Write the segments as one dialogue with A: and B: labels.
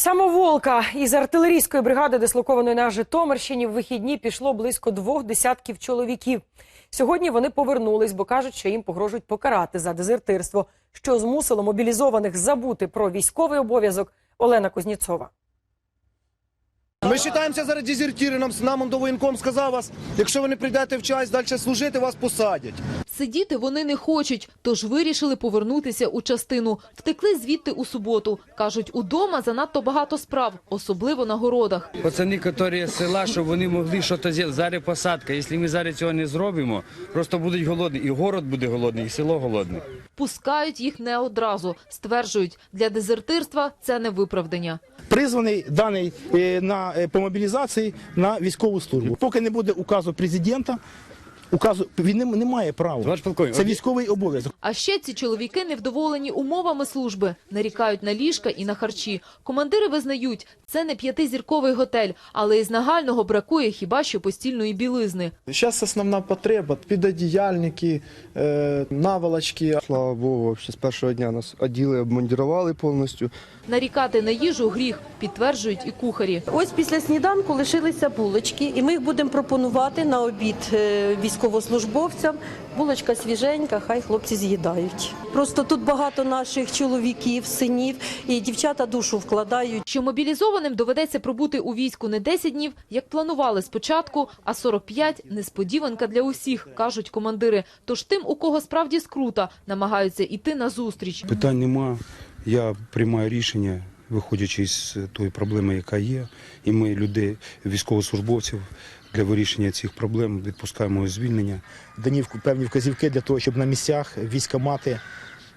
A: Самоволка із артилерійської бригади, дислокованої на Житомирщині, в вихідні пішло близько двох десятків чоловіків. Сьогодні вони повернулись, бо кажуть, що їм погрожують покарати за дезертирство, що змусило мобілізованих забути про військовий обов'язок. Олена Кузніцова.
B: Ми вважаємося зараз дезертири. Нам нам до воєнком сказав вас, якщо ви не прийдете в час далі служити, вас посадять.
C: Сидіти вони не хочуть, тож вирішили повернутися у частину. Втекли звідти у суботу. Кажуть, удома занадто багато справ, особливо на городах.
D: Пацани, які з села, щоб вони могли щось зробити. Зараз посадка. Якщо ми зараз цього не зробимо, просто будуть голодні. І город буде голодний, і село голодне.
C: Пускають їх не одразу. Стверджують, для дезертирства це не виправдання.
E: призваний даний е, на е, по мобілізації на військову службу. Поки не буде указу президента, указу він не, має права. Це військовий обов'язок.
C: А ще ці чоловіки невдоволені умовами служби, нарікають на ліжка і на харчі. Командири визнають, це не п'ятизірковий готель, але із нагального бракує хіба що постільної білизни.
F: Сейчас основна потреба підодіяльники, е, наволочки.
G: Слава Богу, вообще з першого дня нас оділи, обмундірували повністю.
C: Нарікати на їжу гріх, підтверджують і кухарі.
H: Ось після сніданку лишилися булочки, і ми їх будемо пропонувати на обід е, військовослужбовцям. Булочка свіженька, хай хлопці з'їдають. Просто тут багато наших чоловіків, синів, і дівчата душу вкладають.
C: Що мобілізованим доведеться пробути у війську не 10 днів, як планували спочатку, а 45 – несподіванка для усіх, кажуть командири. Тож тим, у кого справді скрута, намагаються йти на зустріч.
I: Питань нема. Я приймаю рішення, виходячи з тої проблеми, яка є, і ми людей, військовослужбовців, для вирішення цих проблем відпускаємо звільнення.
E: Дані певні вказівки для того, щоб на місцях військомати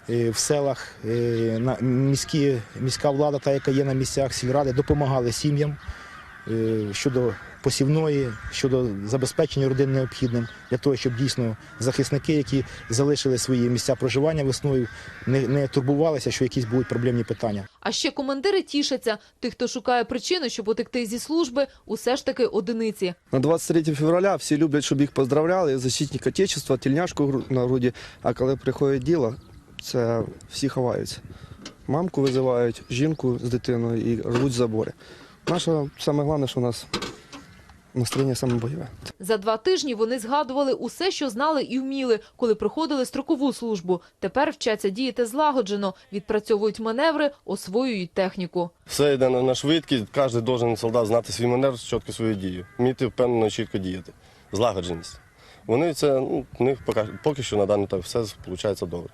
E: е, в селах, е, на міські, міська влада, та яка є на місцях, сільради, допомагали сім'ям е, щодо посівної, щодо забезпечення родин необхідним, для того, щоб дійсно захисники, які залишили свої місця проживання весною, не, не турбувалися, що якісь будуть проблемні питання.
C: А ще командири тішаться. Тих, хто шукає причини, щоб утекти зі служби, усе ж таки одиниці.
G: На 23 февраля всі люблять, щоб їх поздравляли, защитник Отечества, тільняшку гру- на груді. А коли приходить діло, це всі ховаються. Мамку визивають, жінку з дитиною і рвуть забори. Наше саме головне, що у нас настроєння саме бойове.
C: За два тижні вони згадували усе, що знали і вміли, коли проходили строкову службу. Тепер вчаться діяти злагоджено, відпрацьовують маневри, освоюють техніку.
J: Все йде на, на швидкість, кожен должен солдат знати свій маневр, чітко свою дію, вміти впевнено чітко діяти. Злагодженість. Вони це, ну, у них поки, поки що на даний етап все виходить добре.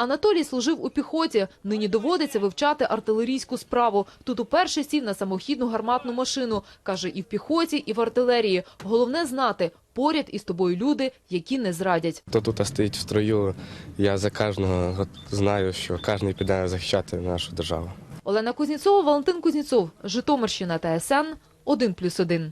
C: Анатолій служив у піхоті. Нині доводиться вивчати артилерійську справу. Тут уперше сів на самохідну гарматну машину. Каже, і в піхоті, і в артилерії. Головне знати, поряд із тобою люди, які не зрадять.
K: Хто тут стоїть в строю, я за кожного знаю, що кожен піде захищати нашу державу.
C: Олена Кузніцова, Валентин Кузніцов, Житомирщина, ТСН, 1+,1.